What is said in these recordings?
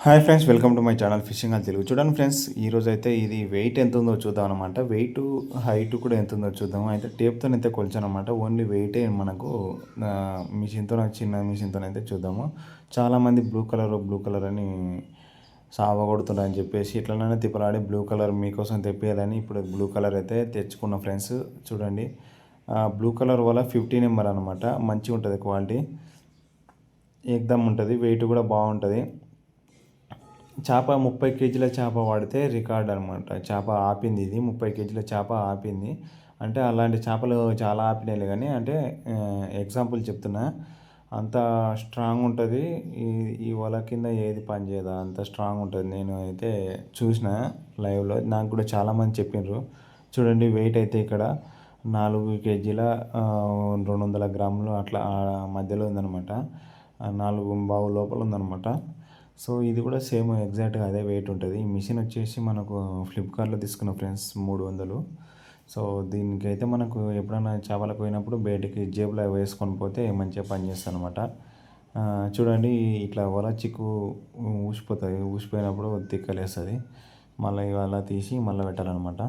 Hi friends welcome to my channel fishing అని తెలుగు చూడండి friends ఈరోజు అయితే ఇది వెయిట్ ఎంత ఉందో చూద్దాం అనమాట వెయిట్ హైట్ కూడా ఎంత ఉందో చూద్దాం. అయితే టేప్తో అయితే కొలిచాను అనమాట ఓన్లీ వెయిటే మనకు మిషన్తో చిన్న మిషన్తో అయితే చూద్దాము. చాలామంది బ్లూ కలర్ బ్లూ కలర్ అని సావ కొడుతున్నారని చెప్పేసి ఇట్లనే తిప్పలాడి బ్లూ కలర్ మీకోసం తెప్పేయాలని ఇప్పుడు బ్లూ కలర్ అయితే తెచ్చుకున్న ఫ్రెండ్స్ చూడండి. బ్లూ కలర్ వల్ల ఫిఫ్టీ నెంబర్ అనమాట మంచిగా ఉంటుంది క్వాలిటీ ఎగ్దమ్ ఉంటుంది వెయిట్ కూడా బాగుంటుంది. చేప ముప్పై కేజీల చేప వాడితే రికార్డ్ అనమాట చేప ఆపింది ఇది ముప్పై కేజీల చేప ఆపింది. అంటే అలాంటి చేపలు చాలా ఆపినాయి కానీ అంటే ఎగ్జాంపుల్ చెప్తున్నా. అంత స్ట్రాంగ్ ఉంటుంది. ఈ ఈ వల కింద ఏది పనిచేయదా అంత స్ట్రాంగ్ ఉంటుంది. నేను అయితే చూసిన లైవ్లో. నాకు కూడా చాలామంది చెప్పిండ్రు చూడండి వెయిట్ అయితే ఇక్కడ నాలుగు కేజీల రెండు వందల గ్రాములు అట్లా మధ్యలో ఉందన్నమాట. నాలుగు బావు లోపల ఉందన్నమాట. సో ఇది కూడా సేమ్ ఎగ్జాక్ట్గా అదే వెయిట్ ఉంటుంది. ఈ మిషన్ వచ్చేసి మనకు ఫ్లిప్కార్ట్లో తీసుకున్న ఫ్రెండ్స్ మూడు వందలు. సో దీనికైతే మనకు ఎప్పుడైనా చేపలకు పోయినప్పుడు బయటికి జేబులో వేసుకొని పోతే మంచిగా పనిచేస్తుంది అనమాట చూడండి ఇట్లా వల చిక్కు ఊసిపోతుంది ఊసిపోయినప్పుడు తిక్కలేస్తుంది. మళ్ళీ ఇవాళ తీసి మళ్ళీ పెట్టాలన్నమాట.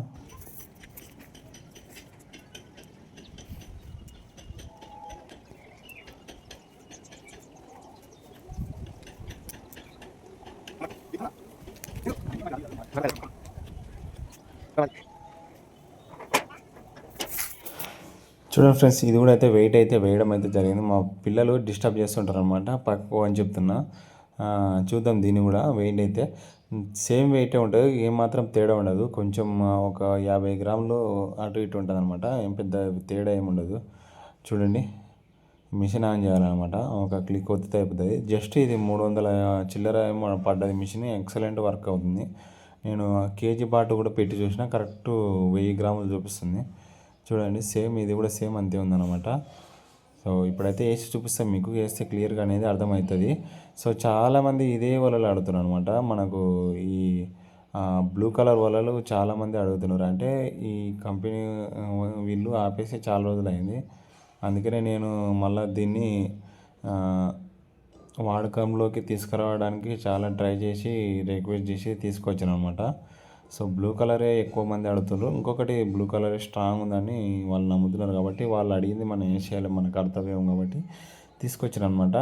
చూడండి ఫ్రెండ్స్ ఇది కూడా అయితే వెయిట్ అయితే వేయడం అయితే జరిగింది. మా పిల్లలు డిస్టర్బ్ చేస్తుంటారు అనమాట పక్కకు అని చెప్తున్నా. చూద్దాం దీన్ని కూడా వెయిట్ అయితే. సేమ్ వెయిటే ఉంటుంది ఏమాత్రం తేడా ఉండదు. కొంచెం ఒక యాభై గ్రాములు అటు ఇటు ఉంటుంది అనమాట ఏం పెద్ద తేడా ఏమి ఉండదు. చూడండి. మిషన్ ఆన్ చేయాలన్నమాట. ఒక క్లిక్ ఒత్తితే అయిపోతుంది. జస్ట్ ఇది మూడు వందల చిల్లర ఏమో పడ్డది మిషన్. ఎక్సలెంట్ వర్క్ అవుతుంది. నేను కేజీ బాటు కూడా పెట్టి చూసిన కరెక్ట్ వెయ్యి గ్రాములు చూపిస్తుంది. చూడండి సేమ్ ఇది కూడా సేమ్ అంతే ఉందన్నమాట. సో ఇప్పుడైతే వేసి చూపిస్తాం మీకు వేస్తే క్లియర్గా అనేది అర్థమవుతుంది. సో చాలామంది ఇదే వలలు అడుగుతున్నారు అనమాట మనకు ఈ బ్లూ కలర్ వలలు చాలామంది అడుగుతున్నారు. అంటే ఈ కంపెనీ వీళ్ళు ఆపేసి చాలా రోజులు అయింది అందుకనే నేను మళ్ళీ దీన్ని వాడకంలోకి తీసుకురావడానికి చాలా ట్రై చేసి రిక్వెస్ట్ చేసి తీసుకొచ్చాను అనమాట సో బ్లూ కలరే ఎక్కువ మంది అడుగుతున్నారు ఇంకొకటి బ్లూ కలరే స్ట్రాంగ్ ఉందని వాళ్ళు నమ్ముతున్నారు కాబట్టి వాళ్ళు అడిగింది మనం ఏం చేయాలి మన కర్తవ్యం కాబట్టి తీసుకొచ్చారు అనమాట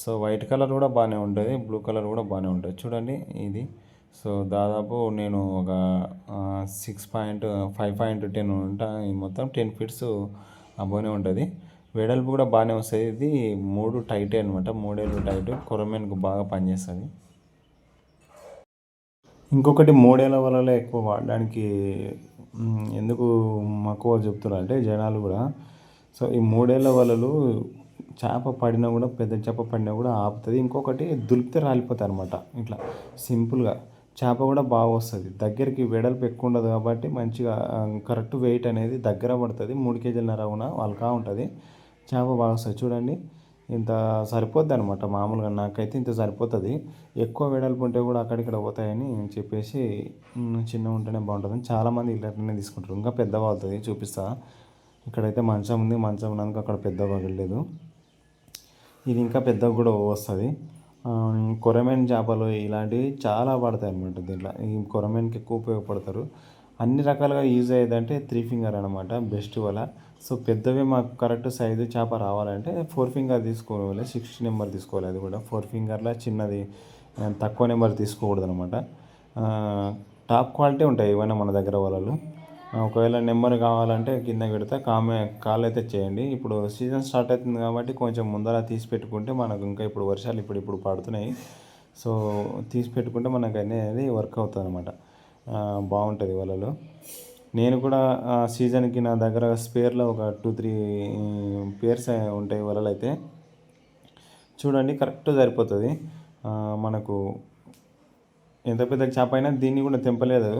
సో వైట్ కలర్ కూడా బాగానే ఉంటుంది బ్లూ కలర్ కూడా బాగానే ఉంటుంది. చూడండి ఇది. సో దాదాపు నేను ఒక six point five point ten ఉంటా మొత్తం టెన్ ఫీట్స్ అబోనే ఉంటుంది. వెడల్పు కూడా బాగానే వస్తుంది. ఇది మూడు టైటే అనమాట మూడేళ్ళు టైట్ కొరమేన్కు బాగా పనిచేస్తుంది. ఇంకొకటి మూడేళ్ళ వలలో ఎక్కువ వాడడానికి ఎందుకు మక్కువ చెప్తున్నారు అంటే జనాలు కూడా. సో ఈ మూడేళ్ళ వలలు చేప పడినా కూడా పెద్ద చేప పడినా కూడా ఆపుతుంది. ఇంకొకటి దులిపితే రాలిపోతాయి అనమాట ఇట్లా సింపుల్గా చేప కూడా బాగా వస్తుంది. దగ్గరికి వెడల్పు ఎక్కువ ఉండదు కాబట్టి మంచిగా కరెక్ట్ వెయిట్ అనేది దగ్గర పడుతుంది. మూడు కేజీలన్నర అవున వాళ్ళకా ఉంటుంది. చేప బాగా వస్తుంది. చూడండి. ఇంత సరిపోద్ది అనమాట మామూలుగా నాకైతే ఇంత సరిపోతుంది. ఎక్కువ వెడల్పు ఉంటే కూడా అక్కడిక్కడ పోతాయని చెప్పేసి చిన్న ఉంటేనే బాగుంటుంది చాలామంది ఇలాంటినే తీసుకుంటారు. ఇంకా పెద్ద అవుతుంది చూపిస్తా. ఇక్కడైతే మంచం ఉంది. మంచం ఉన్నందుకు అక్కడ పెద్ద పగలేదు ఇది ఇంకా పెద్దగా కూడా వస్తుంది. కొరమేన్ చేపలు ఇలాంటివి చాలా పడతాయి అనమాట దీంట్లో. ఈ కొరమేన్కి ఎక్కువ ఉపయోగపడతారు. అన్ని రకాలుగా యూజ్ అయ్యేదంటే త్రీ ఫింగర్ అనమాట బెస్ట్ వల్ల. సో పెద్దవి మాకు కరెక్ట్ సైజు చేప రావాలంటే ఫోర్ ఫింగర్ తీసుకోవాలి సిక్స్టీ నెంబర్ తీసుకోవాలి అది కూడా. ఫోర్ ఫింగర్లో చిన్నది తక్కువ నెంబర్ తీసుకోకూడదు అనమాట టాప్ క్వాలిటీ ఉంటాయి ఏమైనా మన దగ్గర వాళ్ళు ఒకవేళ నెంబర్ కావాలంటే కింద పెడితే కామె కాల్ అయితే చేయండి. ఇప్పుడు సీజన్ స్టార్ట్ అవుతుంది కాబట్టి కొంచెం ముందర తీసి పెట్టుకుంటే మనకు ఇంకా ఇప్పుడు వర్షాలు ఇప్పుడు ఇప్పుడు పడుతున్నాయి. సో తీసి పెట్టుకుంటే మనకు అనేది వర్క్ అవుతుంది అనమాట బాగుంటుంది వలలు. నేను కూడా సీజన్కి నా దగ్గర స్పేర్లో ఒక టూ త్రీ పేర్స్ ఉంటాయి వలలు అయితే. చూడండి కరెక్ట్ సరిపోతుంది. మనకు ఎంత పెద్ద చేప అయినా దీన్ని కూడా తెంపలేదు.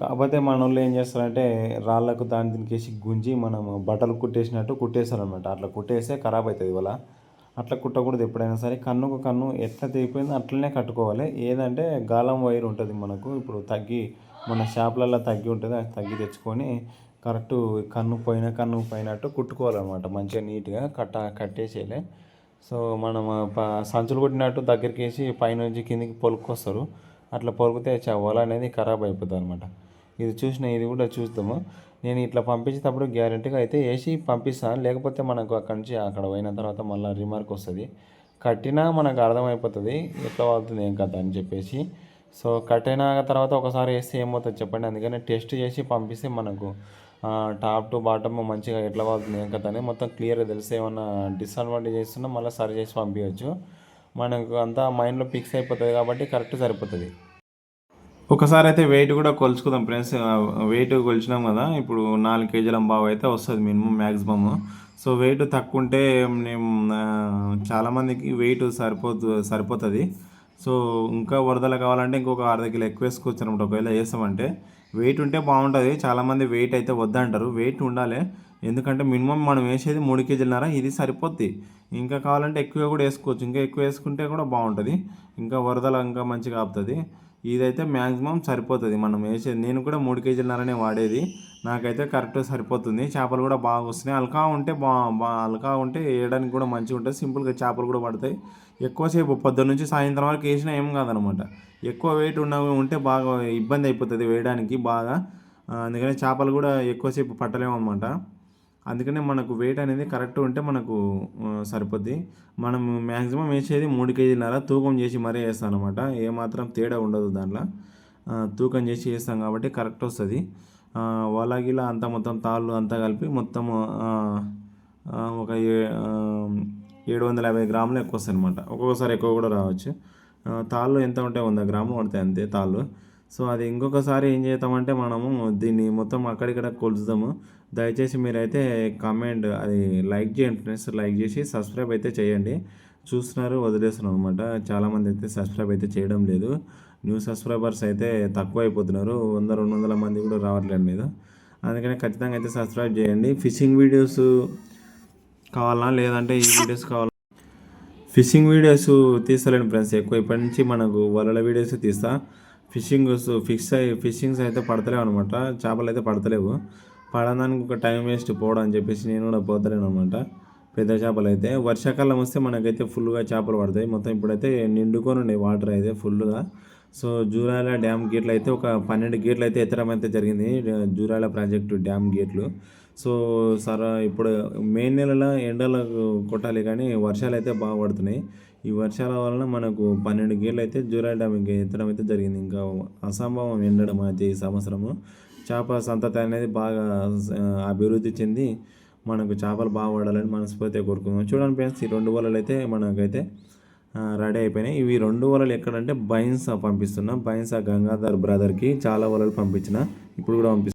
కాకపోతే మన వాళ్ళు ఏం చేస్తారంటే రాళ్ళకు దాని దీనికేసి గుంజి మనం బట్టలు కుట్టేసినట్టు కుట్టేస్తారనమాట అట్లా కుట్టేస్తే ఖరాబ్ అవుతుంది వల. అట్లా కుట్టకూడదు ఎప్పుడైనా సరే. కన్నుకు కన్ను ఎట్లా తెగిపోయిందో అట్లనే కట్టుకోవాలి. ఏదంటే గాలం వైర్ ఉంటుంది మనకు. ఇప్పుడు తగ్గి మన షాప్లలో తగ్గి ఉంటుంది. అది తగ్గి తెచ్చుకొని కరెక్ట్ కన్ను పోయిన కన్ను పోయినట్టు కుట్టుకోవాలన్నమాట. మంచిగా నీట్గా కట్ట కట్టేసేయాలి. సో మనం సంచులు కొట్టినట్టు దగ్గరికి వేసి పైనుంచి కిందికి పొలుక్కొస్తారు. అట్లా పొలికితే చ- వల అనేది ఖరాబ్ అయిపోతుంది అనమాట ఇది చూసిన ఇది కూడా చూస్తాము. నేను ఇట్లా పంపించేటప్పుడు గ్యారెంటీగా అయితే వేసి పంపిస్తాను లేకపోతే మనకు అక్కడి నుంచి అక్కడ పోయిన తర్వాత మళ్ళీ రిమార్క్ వస్తుంది. కట్టినా మనకు అర్థమైపోతుంది. ఎట్లా అవుతుంది ఏం కథ అని చెప్పేసి. సో కట్టిన తర్వాత ఒకసారి వేస్తే ఏమవుతుంది చెప్పండి. అందుకని టెస్ట్ చేసి పంపిస్తే మనకు టాప్ టు బాటమ్ మంచిగా ఎట్లా వాళ్తుంది ఏం కథ అని మొత్తం క్లియర్గా తెలిసి ఏమన్నా డిసడ్వాంటేజ్ చేస్తున్నా మళ్ళీ సరి చేసి పంపించవచ్చు. మనకు అంతా మైండ్లో ఫిక్స్ అయిపోతుంది కాబట్టి కరెక్ట్ సరిపోతుంది. ఒకసారి అయితే వెయిట్ కూడా కొలుచుకుందాం ఫ్రెండ్స్ వెయిట్ కొలిచినాం కదా ఇప్పుడు నాలుగు కేజీల బావు అయితే వస్తుంది మినిమం మ్యాక్సిమమ్ సో వెయిట్ తక్కువ ఉంటే మేము చాలామందికి వెయిట్ సరిపోతు సరిపోతుంది. సో ఇంకా వరదలు కావాలంటే ఇంకొక అర్ధ కిలో ఎక్కువ వేసుకోవచ్చు అనమాట ఒకవేళ వేస్తామంటే వెయిట్ ఉంటే బాగుంటుంది. చాలామంది వెయిట్ అయితే వద్దంటారు. వెయిట్ ఉండాలి. ఎందుకంటే మినిమం మనం వేసేది మూడు కేజీలన్నర ఇది సరిపోద్ది. ఇంకా కావాలంటే ఎక్కువ కూడా వేసుకోవచ్చు. ఇంకా ఎక్కువ వేసుకుంటే కూడా బాగుంటుంది. ఇంకా వరదలు ఇంకా మంచిగా ఆపుతుంది. ఇదైతే మ్యాక్సిమం సరిపోతుంది. మనం వేసేది నేను కూడా మూడు కేజీలన్నరనే వాడేది. నాకైతే కరెక్ట్ సరిపోతుంది. చేపలు కూడా బాగా వస్తున్నాయి. అల్కా ఉంటే బా బా అల్కా ఉంటే వేయడానికి కూడా మంచిగా ఉంటుంది. సింపుల్గా చేపలు కూడా పడతాయి. ఎక్కువసేపు పొద్దున్న నుంచి సాయంత్రం వరకు వేసినా ఏం కాదనమాట. ఎక్కువ వెయిట్ ఉన్న ఉంటే బాగా ఇబ్బంది అయిపోతుంది వేయడానికి బాగా. అందుకని చేపలు కూడా ఎక్కువసేపు పట్టలేము అనమాట అందుకనే మనకు వెయిట్ అనేది కరెక్ట్ ఉంటే మనకు సరిపోద్ది. మనం మ్యాక్సిమం వేసేది మూడు కేజీలన్నర తూకం చేసి మరీ వేస్తాం అనమాట ఏమాత్రం తేడా ఉండదు దాంట్లో. తూకం చేసి వేస్తాం కాబట్టి కరెక్ట్ వస్తుంది. వలగిలా అంతా మొత్తం తాళ్ళు అంతా కలిపి మొత్తం ఒక ఏ- ఏడు వందల యాభై గ్రాములు ఎక్కువ వస్తాయి అనమాట ఒక్కొక్కసారి ఎక్కువ కూడా రావచ్చు. తాళ్ళు ఎంత ఉంటే వంద గ్రాములు పడతాయి అంతే తాళ్ళు. సో అది ఇంకొకసారి ఏం చేద్దామంటే మనము దీన్ని మొత్తం అక్కడిక్కడ కొలుస్తాము దయచేసి మీరైతే కమెంట్ అది లైక్ చేయండి ఫ్రెండ్స్ లైక్ చేసి సబ్స్క్రైబ్ అయితే చేయండి. చూస్తున్నారు వదిలేస్తున్నారు అనమాట చాలామంది అయితే సబ్స్క్రైబ్ అయితే చేయడం లేదు. న్యూ సబ్స్క్రైబర్స్ అయితే తక్కువ అయిపోతున్నారు వంద రెండు వందల మంది కూడా రావట్లేదు మీద. అందుకని ఖచ్చితంగా అయితే సబ్స్క్రైబ్ చేయండి. ఫిషింగ్ వీడియోస్ కావాలా లేదంటే ఈ వీడియోస్ కావాలా? ఫిషింగ్ వీడియోస్ తీస్తలేను ఫ్రెండ్స్ ఎక్కువ ఇప్పటి నుంచి మనకు వలల వీడియోస్ తీస్తా. ఫిషింగ్ ఫిక్స్ అయ్యి ఫిషింగ్స్ అయితే పడతలేవు అనమాట చేపలు అయితే పడతలేవు. పడడానికి ఒక టైం వేస్ట్ పోవడం అని చెప్పేసి నేను కూడా పోతలేను అనమాట పెద్ద చేపలు అయితే. వర్షాకాలం వస్తే మనకైతే ఫుల్గా చేపలు పడతాయి. మొత్తం ఇప్పుడైతే నిండుకొని ఉన్నాయి వాటర్ అయితే ఫుల్గా సో జూరాల డ్యామ్ గేట్లు అయితే ఒక పన్నెండు గేట్లు అయితే ఎత్తడం అయితే జరిగింది. జూరాల ప్రాజెక్టు డ్యామ్ గేట్లు. సో సర ఇప్పుడు మే నెలలో ఎండలు కొట్టాలి కానీ వర్షాలు అయితే బాగా పడుతున్నాయి. ఈ వర్షాల వలన మనకు పన్నెండు గేర్లు అయితే జూలై డ్యామ్ ఇంకా ఎత్తడం అయితే జరిగింది. ఇంకా అసంభవం ఎండడం అయితే ఈ సంవత్సరము. చేప సంతతి అనేది బాగా అభివృద్ధి చెంది మనకు చేపలు బాగా పడాలని మనస్ఫూర్తిగా కోరుకుందాం చూడండి ఫ్రెండ్స్ ఈ రెండు వలలు అయితే మనకైతే రెడీ అయిపోయినాయి. ఇవి రెండు వలలు ఎక్కడంటే బైన్సా పంపిస్తున్నా. బైన్సా గంగాధర్ బ్రదర్కి చాలా వలలు పంపించిన. ఇప్పుడు కూడా పంపిస్తున్నా.